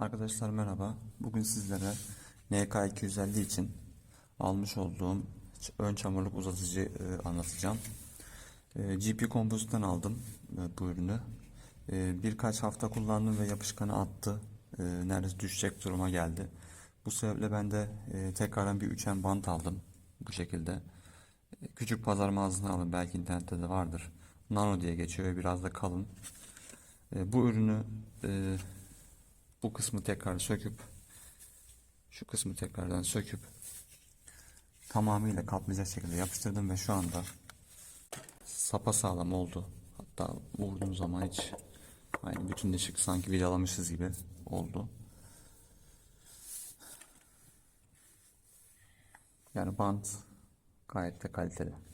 Arkadaşlar merhaba. Bugün sizlere NK250 için almış olduğum ön çamurluk uzatıcı e, anlatacağım. E, GP Composite'den aldım e, bu ürünü. E, birkaç hafta kullandım ve yapışkanı attı. E, neredeyse düşecek duruma geldi. Bu sebeple ben de tekrardan bir üçen bant aldım bu şekilde. Küçük pazar mağazasından aldım. Belki internette de vardır. Nano diye geçiyor ve biraz da kalın. Bu ürünü bu kısmı tekrar söküp şu kısmı tekrardan söküp tamamıyla kaplayacak şekilde yapıştırdım ve şu anda sapa sağlam oldu. Hatta vurduğum zaman hiç aynı bütün ışık sanki vidalamışız gibi oldu. Yani bant gayet de kaliteli.